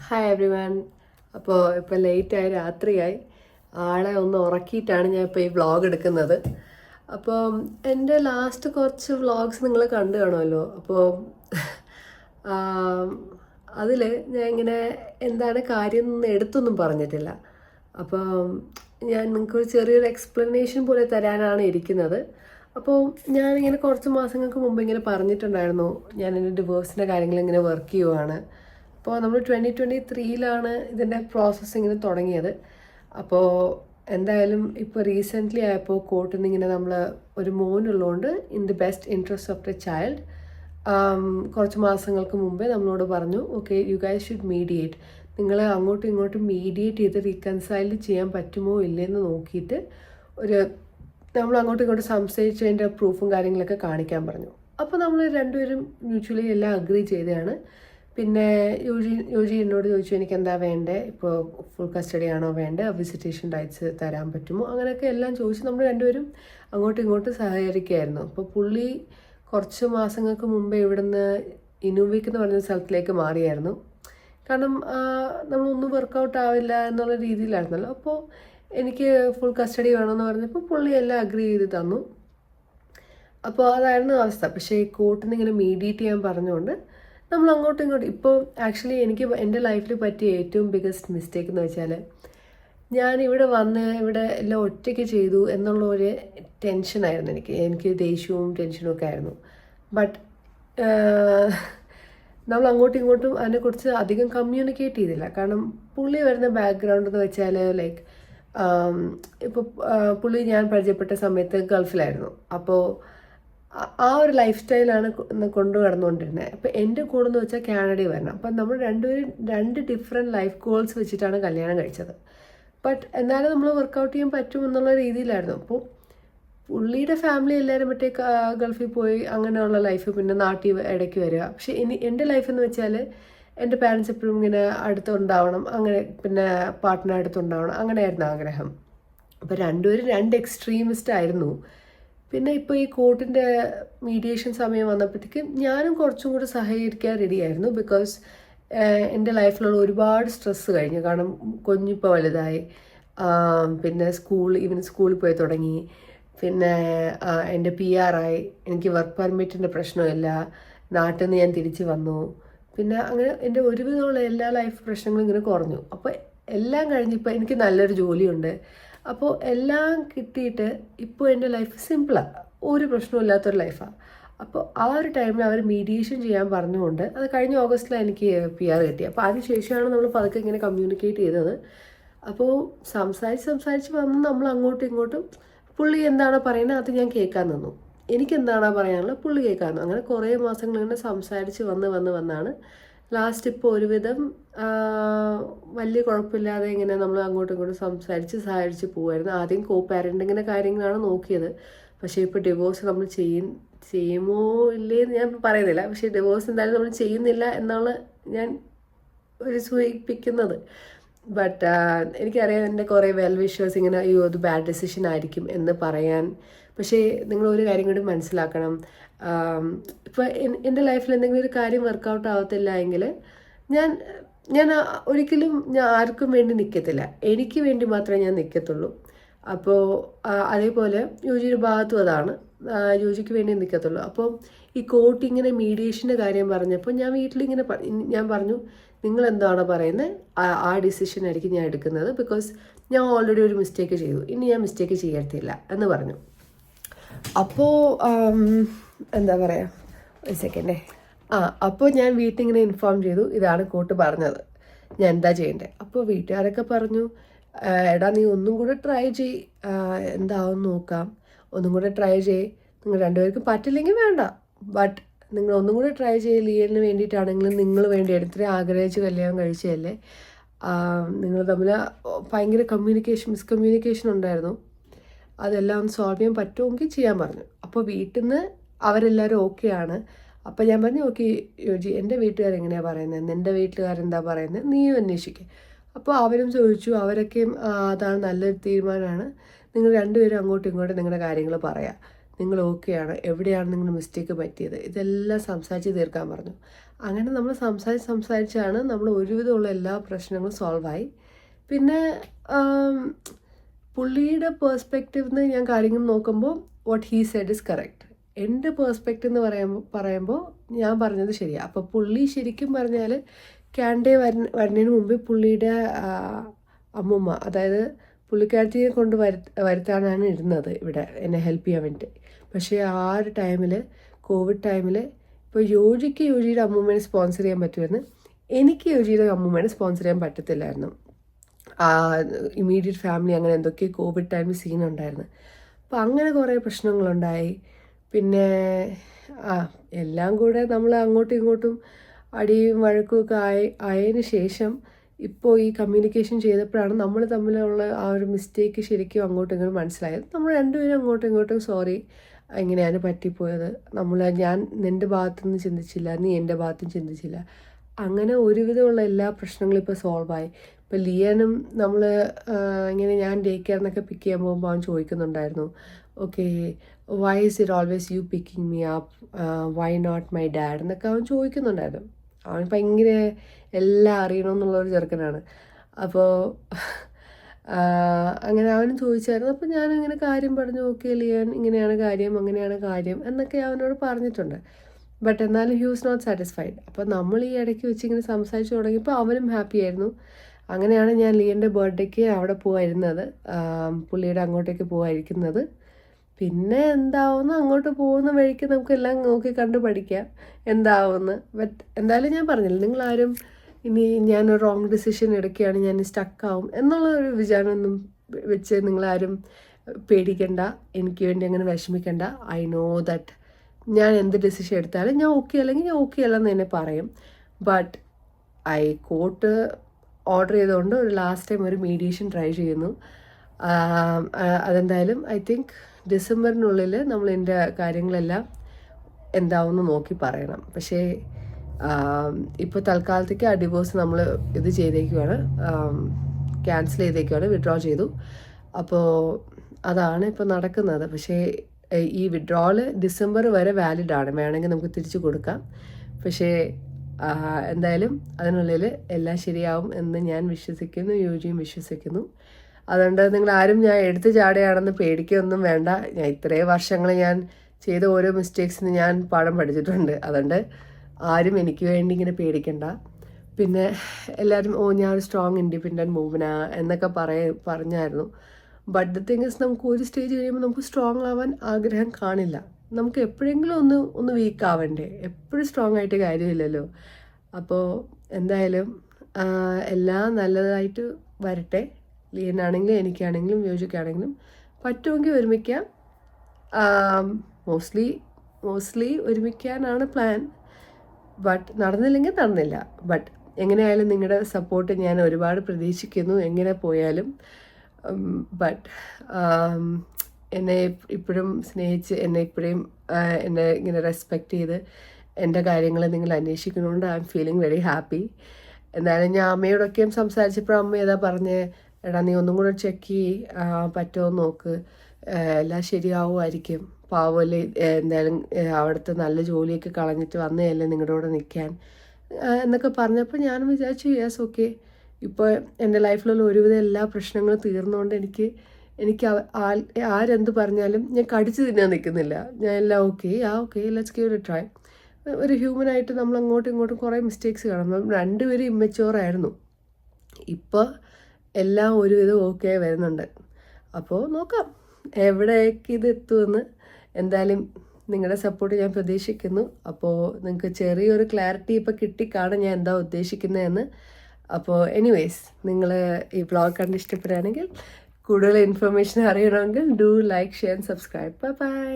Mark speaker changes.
Speaker 1: Hi every one അപ്പോൾ ഇപ്പോൾ ലേറ്റായി രാത്രിയായി. ആളെ ഒന്ന് ഉറക്കിയിട്ടാണ് ഞാൻ ഇപ്പോൾ ഈ വ്ളോഗ് എടുക്കുന്നത്. അപ്പോൾ എന്റെ ലാസ്റ്റ് കുറച്ച് വ്ളോഗ്സ് നിങ്ങൾ കണ്ടു കാണുമല്ലോ. അപ്പോൾ അതിൽ ഞാൻ ഇങ്ങനെ എന്താണ് കാര്യം എടുത്തൊന്നും പറഞ്ഞിട്ടില്ല. അപ്പോൾ ഞാൻ നിങ്ങൾക്ക് ഒരു ചെറിയൊരു എക്സ്പ്ലനേഷൻ പോലെ തരാനാണ് ഇരിക്കുന്നത്. അപ്പോൾ ഞാനിങ്ങനെ കുറച്ച് മാസങ്ങൾക്ക് മുമ്പ് ഇങ്ങനെ പറഞ്ഞിട്ടുണ്ടായിരുന്നു. ഞാൻ എന്റെ ഡിവോഴ്സിന്റെ കാര്യങ്ങൾ ഇങ്ങനെ വർക്ക് ചെയ്യുവാണ്. അപ്പോൾ നമ്മൾ ട്വന്റി ട്വന്റി ത്രീയിലാണ് ഇതിന്റെ പ്രോസസ്സിങ്ങിന് തുടങ്ങിയത്. അപ്പോൾ എന്തായാലും ഇപ്പോൾ റീസെന്റ്ലി ആയപ്പോൾ കോർട്ടിൽ നിന്ന് ഇങ്ങനെ നമ്മൾ ഒരു മോനുള്ളതുകൊണ്ട് in the best interest of the child കുറച്ച് മാസങ്ങൾക്ക് മുമ്പേ നമ്മളോട് പറഞ്ഞു okay you guys should mediate നിങ്ങൾ അങ്ങോട്ടും ഇങ്ങോട്ടും മീഡിയേറ്റ് ചെയ്ത് റീകൺസൈൽ ചെയ്യാൻ പറ്റുമോ ഇല്ലയെന്ന് നോക്കിയിട്ട് ഒരു നമ്മൾ അങ്ങോട്ടും ഇങ്ങോട്ടും സംസാരിച്ചതിന്റെ പ്രൂഫും കാര്യങ്ങളൊക്കെ കാണിക്കാൻ പറഞ്ഞു. അപ്പോൾ നമ്മൾ രണ്ടുപേരും മ്യൂച്വലി എല്ലാം അഗ്രി ചെയ്തതാണ്. പിന്നെ യു ജി എന്നോട് ചോദിച്ചു എനിക്ക് എന്താ വേണ്ടേ? ഇപ്പോൾ ഫുൾ കസ്റ്റഡി ആണോ വേണ്ടേ? വിസിറ്റേഷൻ റൈറ്റ്സ് തരാൻ പറ്റുമോ? അങ്ങനെയൊക്കെ എല്ലാം ചോദിച്ച് നമ്മൾ രണ്ടുപേരും അങ്ങോട്ടും ഇങ്ങോട്ടും സഹകരിക്കുമായിരുന്നു അപ്പോൾ പുള്ളി കുറച്ച് മാസങ്ങൾക്ക് മുമ്പേ ഇവിടുന്ന് ഇനുവിക്ക് എന്ന് പറഞ്ഞ സ്ഥലത്തിലേക്ക് മാറിയായിരുന്നു. കാരണം നമ്മളൊന്നും വർക്കൗട്ട് ആവില്ല എന്നുള്ള രീതിയിലായിരുന്നല്ലോ. അപ്പോൾ എനിക്ക് ഫുൾ കസ്റ്റഡി വേണമെന്ന് പറഞ്ഞപ്പോൾ പുള്ളി എല്ലാം അഗ്രി ചെയ്ത് തന്നു. അപ്പോൾ അതായിരുന്നു അവസ്ഥ. പക്ഷേ ഈ ഇങ്ങനെ മീഡിയേറ്റ് ചെയ്യാൻ പറഞ്ഞുകൊണ്ട് നമ്മൾ അങ്ങോട്ടും ഇങ്ങോട്ടും ഇപ്പോൾ ആക്ച്വലി എനിക്ക് എന്റെ ലൈഫിൽ പറ്റിയ ഏറ്റവും ബിഗസ്റ്റ് മിസ്റ്റേക്ക് എന്ന് വെച്ചാൽ ഞാൻ ഇവിടെ വന്ന് ഇവിടെ എല്ലാം ഒറ്റയ്ക്ക് ചെയ്തു എന്നുള്ള ഒരു ടെൻഷനായിരുന്നു എനിക്ക്. എനിക്ക് ദേഷ്യവും ടെൻഷനും ഒക്കെ ആയിരുന്നു. ബട്ട് നമ്മൾ അങ്ങോട്ടും ഇങ്ങോട്ടും അതിനെക്കുറിച്ച് അധികം കമ്മ്യൂണിക്കേറ്റ് ചെയ്തില്ല. കാരണം പുള്ളി വരുന്ന ബാക്ക്ഗ്രൗണ്ട് എന്ന് വെച്ചാൽ ലൈക്ക് ഇപ്പോൾ പുള്ളി ഞാൻ പരിചയപ്പെട്ട സമയത്ത് ഗൾഫിലായിരുന്നു. അപ്പോൾ ആ ഒരു ലൈഫ് സ്റ്റൈലാണ് കൊണ്ടു കടന്നുകൊണ്ടിരുന്നത് അപ്പോൾ എന്റെ കൂടെ എന്ന് വെച്ചാൽ കാനഡയിൽ വരണം. അപ്പം നമ്മൾ രണ്ടുപേരും രണ്ട് ഡിഫറെന്റ് ലൈഫ് ഗോൾസ് വെച്ചിട്ടാണ് കല്യാണം കഴിച്ചത്. ബട്ട് എന്നാലും നമ്മൾ വർക്കൗട്ട് ചെയ്യാൻ പറ്റും എന്നുള്ള രീതിയിലായിരുന്നു. അപ്പോൾ പുള്ളിയുടെ ഫാമിലി എല്ലാവരും മറ്റേ ഗൾഫിൽ പോയി അങ്ങനെയുള്ള ലൈഫ് പിന്നെ നാട്ടിൽ ഇടയ്ക്ക് വരിക. പക്ഷേ ഇനി എന്റെ ലൈഫ് എന്ന് വെച്ചാൽ എന്റെ പാരൻസ് എപ്പോഴും ഇങ്ങനെ അടുത്തുണ്ടാവണം. അങ്ങനെ പിന്നെ പാർട്ട്ണർ അടുത്തുണ്ടാവണം. അങ്ങനെയായിരുന്നു ആഗ്രഹം. അപ്പോൾ രണ്ടുപേരും രണ്ട് എക്സ്ട്രീമിസ്റ്റ് ആയിരുന്നു. പിന്നെ ഇപ്പോൾ ഈ കോർട്ടിന്റെ മീഡിയേഷൻ സമയം വന്നപ്പോഴത്തേക്കും ഞാനും കുറച്ചും കൂടി സഹകരിക്കാൻ റെഡിയായിരുന്നു ബിക്കോസ് എന്റെ ലൈഫിലുള്ള ഒരുപാട് സ്ട്രെസ്സ് കഴിഞ്ഞു. കാരണം കുഞ്ഞിപ്പോൾ വലുതായി. പിന്നെ സ്കൂൾ ഈവൻ സ്കൂളിൽ പോയി തുടങ്ങി. പിന്നെ എന്റെ പി ആറായി എനിക്ക് വർക്ക് പെർമിറ്റിന്റെ പ്രശ്നമില്ല. നാട്ടിൽ നിന്ന് ഞാൻ തിരിച്ചു വന്നു. പിന്നെ അങ്ങനെ എന്റെ ഒരുവിധമുള്ള എല്ലാ ലൈഫ് പ്രശ്നങ്ങളും ഇങ്ങനെ കുറഞ്ഞു. അപ്പോൾ എല്ലാം കഴിഞ്ഞിപ്പോൾ എനിക്ക് നല്ലൊരു ജോലിയുണ്ട്. അപ്പോൾ എല്ലാം കിട്ടിയിട്ട് ഇപ്പോൾ എന്റെ ലൈഫ് സിമ്പിളാണ് ഒരു പ്രശ്നമില്ലാത്തൊരു ലൈഫാണ് അപ്പോൾ ആ ഒരു ടൈമിൽ അവർ മീഡിയേഷൻ ചെയ്യാൻ പറഞ്ഞുകൊണ്ട് അത് കഴിഞ്ഞ ഓഗസ്റ്റിലാണ് എനിക്ക് പി ആർ കിട്ടി. അപ്പോൾ അതിനുശേഷമാണ് നമ്മൾ പതുക്കെ ഇങ്ങനെ കമ്മ്യൂണിക്കേറ്റ് ചെയ്തത്. അപ്പോൾ സംസാരിച്ച് സംസാരിച്ച് വന്ന് നമ്മൾ അങ്ങോട്ടും ഇങ്ങോട്ടും പുള്ളി എന്താണോ പറയുന്നത് അത് ഞാൻ കേൾക്കാൻ നിന്നു. എനിക്ക് എന്താണോ പറയാനുള്ളത് പുള്ളി കേൾക്കാൻ അങ്ങനെ കുറേ മാസങ്ങൾ ഇങ്ങനെ സംസാരിച്ച് വന്ന് വന്ന് വന്നാണ് ലാസ്റ്റ് ഇപ്പോൾ ഒരുവിധം വലിയ കുഴപ്പമില്ലാതെ ഇങ്ങനെ നമ്മൾ അങ്ങോട്ടും ഇങ്ങോട്ടും സംസാരിച്ച് സഹായിച്ച് പോകുമായിരുന്നു ആദ്യം കോ പാരന്റിങ്ങിന്റെ കാര്യങ്ങളാണ് നോക്കിയത്. പക്ഷേ ഇപ്പോൾ ഡിവോഴ്സ് നമ്മൾ ചെയ്യും ചെയ്യുമോ ഇല്ലേ എന്ന് ഞാൻ പറയുന്നില്ല. പക്ഷേ ഡിവോഴ്സ് എന്തായാലും നമ്മൾ ചെയ്യുന്നില്ല എന്നാണ് ഞാൻ ഒരു സൂചിപ്പിക്കുന്നത്. ബട്ട് എനിക്കറിയാം എന്റെ കുറേ വെൽ വിഷേഴ്സ് ഇങ്ങനെ അയ്യോ അത് ബാഡ് ഡെസിഷൻ ആയിരിക്കും എന്ന് പറയാൻ. പക്ഷേ നിങ്ങൾ ഒരു കാര്യം കൂടി മനസ്സിലാക്കണം. ഇപ്പോൾ എന്റെ ലൈഫിൽ എന്തെങ്കിലും ഒരു കാര്യം വർക്കൗട്ട് ആവത്തില്ല എങ്കിൽ ഞാൻ ഞാൻ ഒരിക്കലും ഞാൻ ആർക്കും വേണ്ടി നിൽക്കത്തില്ല എനിക്ക് വേണ്ടി മാത്രമേ ഞാൻ നിൽക്കത്തുള്ളൂ അപ്പോൾ അതേപോലെ യുജിയുടെ ഭാഗത്തും അതാണ്. യുജിക്ക് വേണ്ടി നിൽക്കത്തുള്ളൂ അപ്പോൾ ഈ കോർട്ട് ഇങ്ങനെ മീഡിയേഷന്റെ കാര്യം പറഞ്ഞപ്പോൾ ഞാൻ വീട്ടിലിങ്ങനെ ഞാൻ പറഞ്ഞു നിങ്ങൾ എന്താണോ പറയുന്നത് ആ ഡിസിഷൻ ആയിരിക്കും ഞാൻ എടുക്കുന്നത് ബിക്കോസ് ഞാൻ ഓൾറെഡി ഒരു മിസ്റ്റേക്ക് ചെയ്തു. ഇനി ഞാൻ മിസ്റ്റേക്ക് ചെയ്യത്തില്ല എന്ന് പറഞ്ഞു. അപ്പോൾ എന്താ പറയാ? ഒരു സെക്കൻഡേ ആ അപ്പോൾ ഞാൻ വീട്ടിൽ ഇങ്ങനെ ഇൻഫോം ചെയ്തു ഇതാണ് കൂട്ട് പറഞ്ഞത്. ഞാൻ എന്താ ചെയ്യേണ്ടത് അപ്പോൾ വീട്ടുകാരൊക്കെ പറഞ്ഞു എടാ നീ ഒന്നും കൂടെ ട്രൈ ചെയ് എന്താവും നോക്കാം. ഒന്നും കൂടെ ട്രൈ ചെയ്. നിങ്ങൾ രണ്ടുപേർക്കും പറ്റില്ലെങ്കിൽ വേണ്ട. ബട്ട് നിങ്ങൾ ഒന്നും കൂടെ ട്രൈ ചെയ്യ ലീയലിന് വേണ്ടിയിട്ടാണെങ്കിലും നിങ്ങൾ വേണ്ടി. എടുത്തേ ആഗ്രഹിച്ച് കല്യാണം കഴിച്ചതല്ലേ? നിങ്ങൾ തമ്മിൽ ഭയങ്കര കമ്മ്യൂണിക്കേഷൻ മിസ്കമ്മ്യൂണിക്കേഷൻ ഉണ്ടായിരുന്നു. അതെല്ലാം ഒന്ന് സോൾവ് ചെയ്യാൻ പറ്റുമെങ്കിൽ ചെയ്യാൻ പറഞ്ഞു. അപ്പോൾ വീട്ടിൽ നിന്ന് അവരെല്ലാവരും ഓക്കെയാണ്. അപ്പം ഞാൻ പറഞ്ഞു ഓക്കെ യോജി എന്റെ വീട്ടുകാരെങ്ങനെയാണ് പറയുന്നത് നിന്റെ വീട്ടുകാരെന്താ പറയുന്നത് നീയും അന്വേഷിക്കുക അപ്പോൾ അവരും ചോദിച്ചു അവരൊക്കെയും അതാണ് നല്ലൊരു തീരുമാനമാണ്. നിങ്ങൾ രണ്ടുപേരും അങ്ങോട്ടും ഇങ്ങോട്ടും നിങ്ങളുടെ കാര്യങ്ങൾ പറയാം. നിങ്ങൾ ഓക്കെയാണ്. എവിടെയാണ് നിങ്ങൾ മിസ്റ്റേക്ക് പറ്റിയത്? ഇതെല്ലാം സംസാരിച്ച് തീർക്കാൻ പറഞ്ഞു. അങ്ങനെ നമ്മൾ സംസാരിച്ച് സംസാരിച്ചാണ് നമ്മൾ ഒരുവിധമുള്ള എല്ലാ പ്രശ്നങ്ങളും സോൾവായി പിന്നെ പുള്ളിയുടെ പേഴ്സ്പെക്റ്റീവ് നിന്ന് ഞാൻ കാര്യങ്ങൾ നോക്കുമ്പോൾ what he said is correct എന്റെ പേഴ്സ്പെക്റ്റ് എന്ന് പറയുമ്പോൾ പറയുമ്പോൾ ഞാൻ പറഞ്ഞത് ശരിയാണ് അപ്പോൾ പുള്ളി ശരിക്കും പറഞ്ഞാൽ ക്യാൻഡേ വര വരുന്നതിന് മുമ്പ് പുള്ളിയുടെ അമ്മുമ്മ അതായത് പുള്ളിക്കാരത്തിയെ കൊണ്ട് വരു വരുത്താനാണ് ഇരുന്നത് ഇവിടെ എന്നെ ഹെൽപ്പ് ചെയ്യാൻ വേണ്ടി. പക്ഷേ ആ ഒരു ടൈമിൽ കോവിഡ് ടൈമിൽ ഇപ്പോൾ യോജിക്ക് യോജിയുടെ അമ്മൂമ്മേനെ സ്പോൺസർ ചെയ്യാൻ പറ്റുമെന്ന് എനിക്ക് യോജിയുടെ അമ്മൂമ്മേനെ സ്പോൺസർ ചെയ്യാൻ പറ്റത്തില്ലായിരുന്നു. ഇമ്മീഡിയറ്റ് ഫാമിലി അങ്ങനെ എന്തൊക്കെ കോവിഡ് ടൈമിൽ സീൻ ഉണ്ടായിരുന്നു. അപ്പോൾ അങ്ങനെ കുറേ പ്രശ്നങ്ങളുണ്ടായി. പിന്നെ ആ എല്ലാം കൂടെ നമ്മൾ അങ്ങോട്ടും ഇങ്ങോട്ടും അടിയും വഴക്കും ഒക്കെ ആയി ആയതിന് ശേഷം ഇപ്പോൾ ഈ കമ്മ്യൂണിക്കേഷൻ ചെയ്തപ്പോഴാണ് നമ്മൾ തമ്മിലുള്ള ആ ഒരു മിസ്റ്റേക്ക് ശരിക്കും അങ്ങോട്ടും ഇങ്ങോട്ടും മനസ്സിലായത്. നമ്മൾ രണ്ടുപേരും അങ്ങോട്ടും ഇങ്ങോട്ടും സോറി എങ്ങനെയാണ് പറ്റിപ്പോയത്? നമ്മൾ ഞാൻ നിന്റെ ഭാഗത്തുനിന്ന് ചിന്തിച്ചില്ല നീ എന്റെ ഭാഗത്തും ചിന്തിച്ചില്ല. അങ്ങനെ ഒരുവിധമുള്ള എല്ലാ പ്രശ്നങ്ങളും ഇപ്പോൾ സോൾവ് ആയി. ഇപ്പോൾ ലിയാനും നമ്മൾ ഇങ്ങനെ ഞാൻ ഡേ കെയർ എന്നൊക്കെ പിക്ക് ചെയ്യാൻ പോകുമ്പോൾ അവൻ ചോദിക്കുന്നുണ്ടായിരുന്നു okay why is it always you picking me up why not my dad എന്നൊക്കെ അവൻ ചോദിക്കുന്നുണ്ടായിരുന്നു. അവൻ ഭയങ്കര എല്ലാം അറിയണമെന്നുള്ളൊരു ചെറുക്കനാണ്. അപ്പോൾ അങ്ങനെ അവനും ചോദിച്ചായിരുന്നു. അപ്പോൾ ഞാൻ ഇങ്ങനെ കാര്യം പറഞ്ഞു ഓക്കെ ലിയൻ ഇങ്ങനെയാണ് കാര്യം അങ്ങനെയാണ് കാര്യം എന്നൊക്കെ അവനോട് പറഞ്ഞിട്ടുണ്ട്. ബട്ട് എന്നാലും ഹി വാസ് നോട്ട് സാറ്റിസ്ഫൈഡ് അപ്പോൾ നമ്മൾ ഈ ഇടയ്ക്ക് വെച്ച് ഇങ്ങനെ സംസാരിച്ചു തുടങ്ങിയപ്പോൾ അവനും ഹാപ്പി ആയിരുന്നു. അങ്ങനെയാണ് ഞാൻ ലിയന്റെ ബർത്ത്ഡേക്ക് അവിടെ പോവായിരുന്നത്. ആം, പുള്ളിയുടെ അങ്ങോട്ടേക്ക് പോവായിരിക്കുന്നത്. പിന്നെ എന്താവുമെന്ന് അങ്ങോട്ട് പോകുന്ന വഴിക്ക് നമുക്കെല്ലാം നോക്കി കണ്ട് പഠിക്കാം. എന്താവുമെന്ന് ബട്ട് എന്തായാലും ഞാൻ പറഞ്ഞില്ല നിങ്ങളാരും ഇനി ഞാൻ ഒരു റോങ് ഡിസിഷൻ എടുക്കുകയാണ് ഞാൻ സ്റ്റക്കാവും എന്നുള്ള ഒരു വിചാരമൊന്നും വെച്ച് നിങ്ങളാരും പേടിക്കണ്ട. എനിക്ക് വേണ്ടി അങ്ങനെ വിഷമിക്കണ്ട. ഐ നോ ദറ്റ് ഞാൻ എന്ത് ഡിസിഷൻ എടുത്താലും ഞാൻ ഓക്കെ അല്ലെങ്കിൽ ഞാൻ ഓക്കെ അല്ലെന്ന് തന്നെ പറയും. ബട്ട് ഐ കോട്ട് ഓർഡർ ചെയ്തുകൊണ്ട് ഒരു ലാസ്റ്റ് ടൈം ഒരു മീഡിയേഷൻ ട്രൈ ചെയ്യുന്നു. അതെന്തായാലും ഐ തിങ്ക് ഡിസംബറിനുള്ളിൽ നമ്മൾ എന്റെ കാര്യങ്ങളെല്ലാം എന്താവുമെന്ന് നോക്കി പറയണം. പക്ഷേ ഇപ്പോൾ തൽക്കാലത്തേക്ക് ആ ഡിവോഴ്സ് നമ്മൾ ഇത് ചെയ്തേക്കുവാണ്. ക്യാൻസൽ ചെയ്തേക്കുവാണ് വിഡ്രോ ചെയ്തു. അപ്പോൾ അതാണ് ഇപ്പോൾ നടക്കുന്നത്. പക്ഷേ ഈ വിഡ്രോൾ ഡിസംബർ വരെ വാലിഡ് ആണ് വേണമെങ്കിൽ നമുക്ക് തിരിച്ചു കൊടുക്കാം. പക്ഷേ എന്തായാലും അതിനുള്ളിൽ എല്ലാം ശരിയാവും എന്ന് ഞാൻ വിശ്വസിക്കുന്നു യുജിയും വിശ്വസിക്കുന്നു. അതുകൊണ്ട് നിങ്ങൾ ആരും ഞാൻ എടുത്തു ചാടുകയാണെന്ന് പേടിക്കൊന്നും വേണ്ട. ഞാൻ ഇത്രയും വർഷങ്ങൾ ഞാൻ ചെയ്ത ഓരോ മിസ്റ്റേക്സിന് ഞാൻ പാഠം പഠിച്ചിട്ടുണ്ട്. അതുകൊണ്ട് ആരും എനിക്ക് വേണ്ടി ഇങ്ങനെ പേടിക്കണ്ട. പിന്നെ എല്ലാവരും ഓ ഞാൻ ഒരു സ്ട്രോങ് ഇൻഡിപെൻഡന്റ് മൂവ്മെന്റാ എന്നൊക്കെ പറയ പറഞ്ഞായിരുന്നു. ബട്ട് ദ തിങ് ഇസ് നമുക്ക് ഒരു സ്റ്റേജ് കഴിയുമ്പോൾ നമുക്ക് സ്ട്രോങ് ആവാൻ ആഗ്രഹം കാണില്ല. നമുക്ക് എപ്പോഴെങ്കിലും ഒന്ന് ഒന്ന് വീക്ക് ആവണ്ടേ. എപ്പോഴും സ്ട്രോങ് ആയിട്ട് കാര്യമില്ലല്ലോ. അപ്പോൾ എന്തായാലും എല്ലാം നല്ലതായിട്ട് വരട്ടെ. ലീനാണെങ്കിലും എനിക്കാണെങ്കിലും മ്യൂസിക്കാണെങ്കിലും പറ്റുമെങ്കിൽ ഒരുമിക്കാം. മോസ്റ്റ്ലി മോസ്റ്റ്ലി ഒരുമിക്കാനാണ് പ്ലാൻ ബട്ട് നടന്നില്ലെങ്കിൽ നടന്നില്ല. ബട്ട് എങ്ങനെയായാലും നിങ്ങളുടെ സപ്പോർട്ട് ഞാൻ ഒരുപാട് പ്രതീക്ഷിക്കുന്നു. എങ്ങനെ പോയാലും. ബട്ട് എന്നെ ഇപ്പോഴും സ്നേഹിച്ച് എന്നെ ഇപ്പോഴും എന്നെ ഇങ്ങനെ റെസ്പെക്റ്റ് ചെയ്ത് എന്റെ കാര്യങ്ങൾ നിങ്ങൾ അന്വേഷിക്കുന്നതുകൊണ്ട് I'm feeling very happy എന്നാലും ഞാൻ അമ്മയോടൊക്കെയും സംസാരിച്ചപ്പോൾ അമ്മ ഏതാ പറഞ്ഞ്? എടാ നീ ഒന്നും കൂടെ ചെക്ക് ചെയ്യ്. പറ്റുമോ നോക്ക്. എല്ലാം ശരിയാവുമായിരിക്കും. പാവൽ എന്തായാലും അവിടുത്തെ നല്ല ജോലിയൊക്കെ കളഞ്ഞിട്ട് വന്നതല്ലേ നിങ്ങളുടെ കൂടെ നിൽക്കാൻ എന്നൊക്കെ പറഞ്ഞപ്പോൾ ഞാനും വിചാരിച്ചു യെസ് ഓക്കെ ഇപ്പോൾ എന്റെ ലൈഫിലുള്ള ഒരുവിധം എല്ലാ പ്രശ്നങ്ങളും തീർന്നുകൊണ്ട് എനിക്ക് എനിക്ക് ആരെന്ത് പറഞ്ഞാലും ഞാൻ കടിച്ചു തിന്നാൻ നിൽക്കുന്നില്ല ഞാൻ എല്ലാം ഓക്കെ ആ okay let's give it try ഒരു ഹ്യൂമനായിട്ട് നമ്മൾ അങ്ങോട്ടും ഇങ്ങോട്ടും കുറേ മിസ്റ്റേക്സ് കാണും. രണ്ടുപേരും ഇമ്മച്ചോറായിരുന്നു ഇപ്പോൾ എല്ലാം ഒരുവിധം ഓക്കെ വരുന്നുണ്ട്. അപ്പോൾ നോക്കാം. എവിടേക്ക് ഇത് എത്തുമെന്ന് എന്തായാലും നിങ്ങളുടെ സപ്പോർട്ട് ഞാൻ പ്രതീക്ഷിക്കുന്നു. അപ്പോൾ നിങ്ങൾക്ക് ചെറിയൊരു ക്ലാരിറ്റി ഇപ്പോൾ കിട്ടിക്കാണ് ഞാൻ എന്താ ഉദ്ദേശിക്കുന്നതെന്ന്. അപ്പോൾ എനിവേസ് നിങ്ങൾ ഈ ബ്ലോഗ് കണ്ട് ഇഷ്ടപ്പെടുകയാണെങ്കിൽ കൂടുതൽ ഇൻഫർമേഷൻ അറിയണമെങ്കിൽ do like share and subscribe bye